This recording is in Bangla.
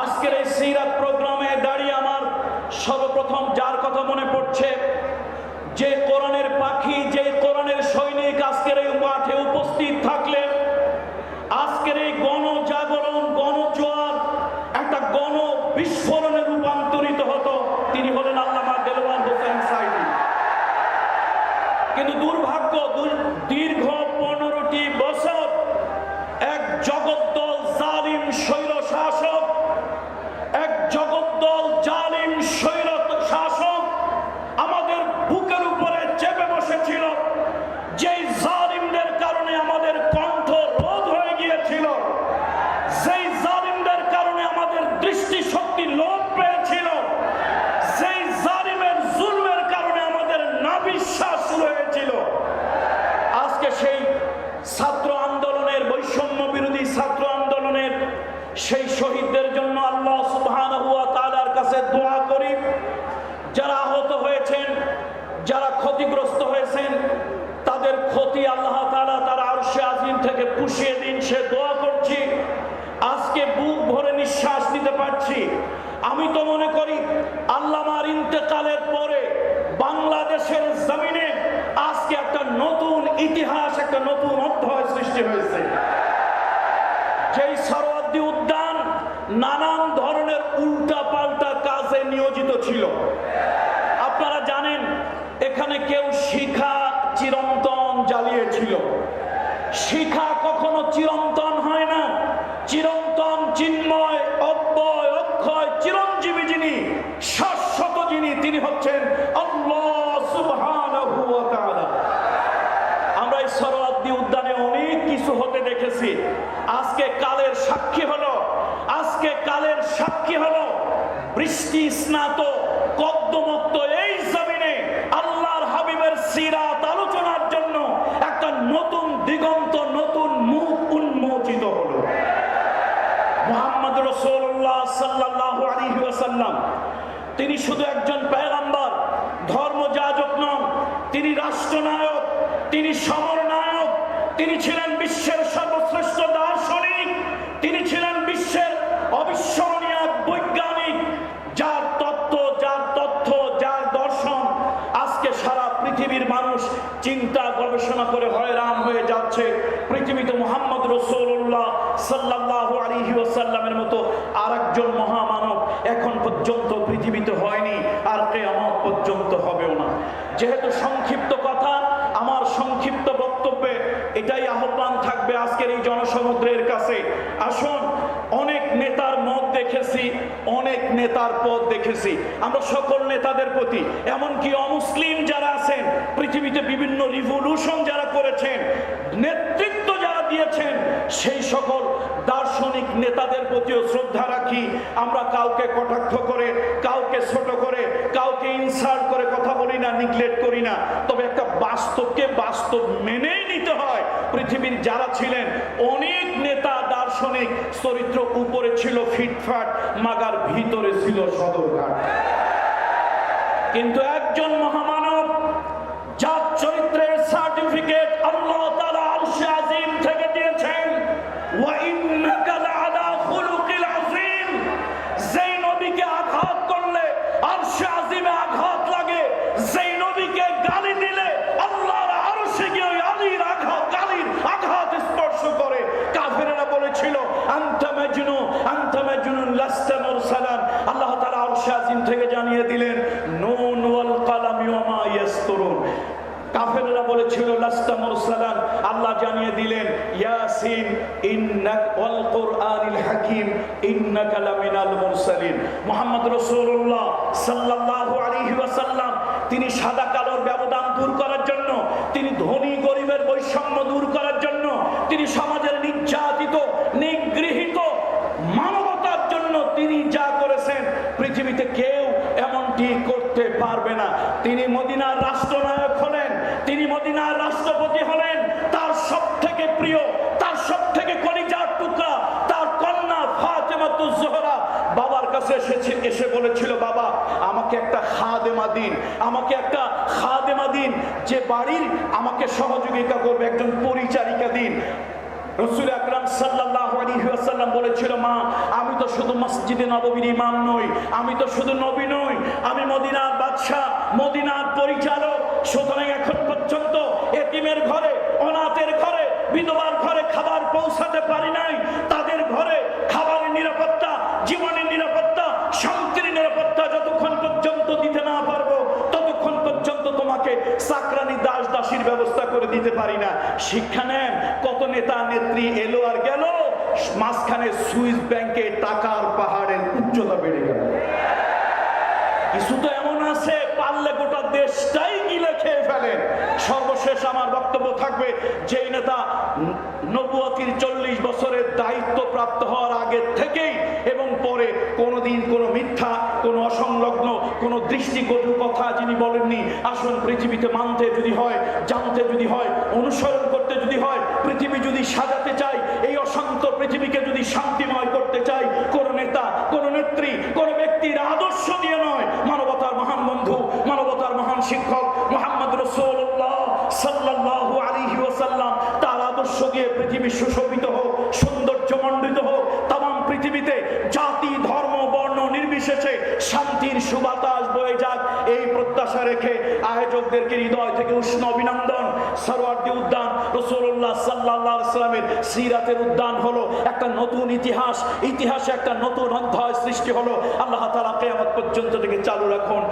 আজকের এই সিরাত প্রোগ্রামে দাঁড়িয়ে আমার সর্বপ্রথম যার কথা মনে পড়ছে, যে কোরআনের পাখি, যে কোরআনের সৈনিক আজকের এই মাঠে উপস্থিত থাকলেন। আজকের এই গণজাগরণ, গণজোয়ার, একটা গণ বিস্ফোরণে পুষিয়ে দিন, সে দোয়া করছি। আজকে বুক ভরে নিঃশ্বাস নিতে পারছি। আমি তো মনে করি, আল্লামার ইন্তেকালের পরে বাংলাদেশের জমিনে আজকে একটা নতুন ইতিহাস, একটা নতুন অধ্যায় সৃষ্টি হয়েছে। যেই সরোয়ার্দী উদ্যান নানান ধরনের উল্টা পাল্টা কাজে নিয়োজিত ছিল। আপনারা জানেন, এখানে কেউ শিখা চিরন্তন জ্বালিয়েছিল। শিখা কখনো চিরন্তন হয় না। চিরন্তন চিন্ময়, অব্যয়, অক্ষয়, চিরঞ্জীবী যিনি, শাশ্বত যিনি, তিনি হচ্ছেন আমরা এই উদ্যানে অনেক কিছু হতে দেখেছি। আজকে কালের সাক্ষী হলো, আজকে কালের সাক্ষী হলো বৃষ্টি স্নাত কদ্দমুক্ত এই জমিনে আল্লাহর হাবিবের সিরাত আলোচনার জন্য একটা নতুন দিগন্ত নতুন মুখ উন্মোচিত হলো মোহাম্মদ রসুল্লাহ সাল্লাহ আলী ওয়াসাল্লাম তিনি শুধু একজন পেগাম্বার ধর্মযাজক নন, তিনি রাষ্ট্রনায়ক, তিনি সমরনায়ক, তিনি ছিলেন বিশ্বের সর্বশ্রেষ্ঠ দার্শনিক, তিনি ছিলেন বিশ্বের অবিস্মরণীয় এক বৈজ্ঞানিক, যার তত্ত্ব, যার তথ্য, যার দর্শন আজকে সারা পৃথিবীর মানুষ চিন্তা, গবেষণা করে হয়রান হয়ে যাচ্ছে পৃথিবীতে মোহাম্মদ রসুল্লাহ সাল্লাহ আলিহি ওসাল্লামের মতো আর একজন মহামানব এখন পর্যন্ত পৃথিবীতে হয়নি আর কেয়ামত পর্যন্ত হবেও না যেহেতু সংক্ষিপ্ত কথা আমার সংক্ষিপ্ত বক্তব্যে এটাই আহ্বান থাকবে আজকের এই জনসমুদ্রের কাছে আসুন অনেক নেতার মত দেখেছি অনেক নেতার পথ দেখেছি। আমরা সকল নেতাদের প্রতি, এমনকি অমুসলিম যারা আছেন, পৃথিবীতে বিভিন্ন রিভলিউশন যারা করেছেন, নেতৃত্ব যারা দিয়েছেন, সেই সকল দার্শনিক নেতাদের প্রতিও শ্রদ্ধা রাখি। আমরা কাউকে কটাক্ষ করে, কাউকে ছোট করে কাউকে ইনসাল্ট করে কথা বলি না নিগলেক্ট করি না। তবে একটা বাস্তবকে বাস্তব মেনেই নিতে হয়। পৃথিবীর যারা ছিলেন, অনেক নেতা দার্শনিক, চরিত্র উপরে ছিল ফিটফাট, মাগার ভিতরে ছিল সদরঘাট। কিন্তু একজন মহামানব, যার চরিত্রের সার্টিফিকেট আল্লাহ তাআলা আরশে আজিম থেকে দিয়েছেন ওয়া কাফেররা বলেছিল, লাস্তা মুরসালান। আল্লাহ জানিয়ে দিলেন, ইয়াসিন, ইন্নাক ওয়াল কুরআনিল হাকীম, ইন্নাকা লামিনাল মুরসালিন। মুহাম্মদ রাসূলুল্লাহ সাল্লাল্লাহু আলাইহি ওয়াসাল্লাম, তিনি সাদা কালোর ব্যবধান দূর করার জন্য, তিনি ধনী গরিবের বৈষম্য দূর করার জন্য, তিনি সমাজের নির্যাতিত, নিগৃহীত মানবতার জন্য তিনি যা করেছেন, পৃথিবীতে কেউ এমনটি করতে পারবে না। তিনি মদিনার রাষ্ট্রনায়ক মদিনার রাষ্ট্রপতি হলেন তার সব থেকে প্রিয়, তার সব থেকে কলিজার টুকরা, তার কন্যা ফাতেমাতুজ জোহরা। বাবার কাছে এসেছে, এসে বলেছিল, বাবা, আমাকে একটা খাদেমা দিন, আমাকে একটা খাদেমা দিন, যে বাড়ির আমাকে সহযোগিতা করবে, একজন পরিচারিকা দিন। রসুল আকরাম সাল্লাল্লাহু আলাইহি ওয়াসাল্লাম বলেছিল, মা, আমি তো শুধু মসজিদে নববীর ইমাম নই, আমি তো শুধু নবী নই, আমি মদিনার বাদশা মদিনার পরিচালক, সুতরাং এখন পর্যন্ত এতিমের ঘরে, অনাথের ঘরে, বিধবার ঘরে খাবার পৌঁছাতে পারি নাই। তাদের ঘরে খাবারের নিরাপত্তা, জীবনের নিরাপত্তা, শান্তির নিরাপত্তা যতক্ষণ পর্যন্ত দিতে না পারব, ততক্ষণ পর্যন্ত তোমাকে চাকরানি দাস দাসীর ব্যবস্থা করে দিতে পারি না। শিক্ষা নেন, কত নেতা নেত্রী এলো আর গেল, মাঝখানে সুইস ব্যাংকে টাকার পাহাড়ের উচ্চতা বেড়ে গেল। কিছু তো এমন আছে, পারলে গোটা দেশটাই গিলে খেয়ে ফেলেন। সর্বশেষ আমার বক্তব্য থাকবে, যেই নেতা নবুয়তির চল্লিশ বছরের দায়িত্ব প্রাপ্ত হওয়ার আগে থেকেই এবং পরে কোনোদিন কোনো মিথ্যা, কোনো অসংলগ্ন, কোনো দৃষ্টিকটু কথা যিনি বলেননি, আসুন পৃথিবীতে মানতে যদি হয়, জানতে যদি হয়, অনুসরণ করতে যদি হয়, পৃথিবী যদি সাজাতে চাই এই অশান্ত পৃথিবীকে যদি শান্তিময় করতে চাই কোন নেতা কোন নেত্রী কোন ব্যক্তির আদর্শ দিয়ে নয় মানবতার মহান বন্ধু মানবতার মহান শিক্ষক মোহাম্মদ রসুল্লাহ সাল্লাল্লাহু আলাইহি ওয়াসাল্লাম তার আদর্শ দিয়ে পৃথিবী সুশোভিত হোক, সৌন্দর্যমণ্ডিত হোক তাম পৃথিবীতে জাতি, ধর্ম, বর্ণ নির্বিশেষে শান্তির সুবাতাস বয়ে যাক। এই প্রত্যাশা রেখে আয়োজকদেরকে হৃদয় থেকে উষ্ণ অভিনন্দন। সরওয়ার্দী উদ্যান রসুল্লাহ সাল্লাহ সাল্লামের সিরাতের উদ্যান হলো একটা নতুন ইতিহাস। ইতিহাসে একটা নতুন অধ্যায় সৃষ্টি হলো। আল্লাহ তালা কেয়ামত পর্যন্ত থেকে চালু রাখুন।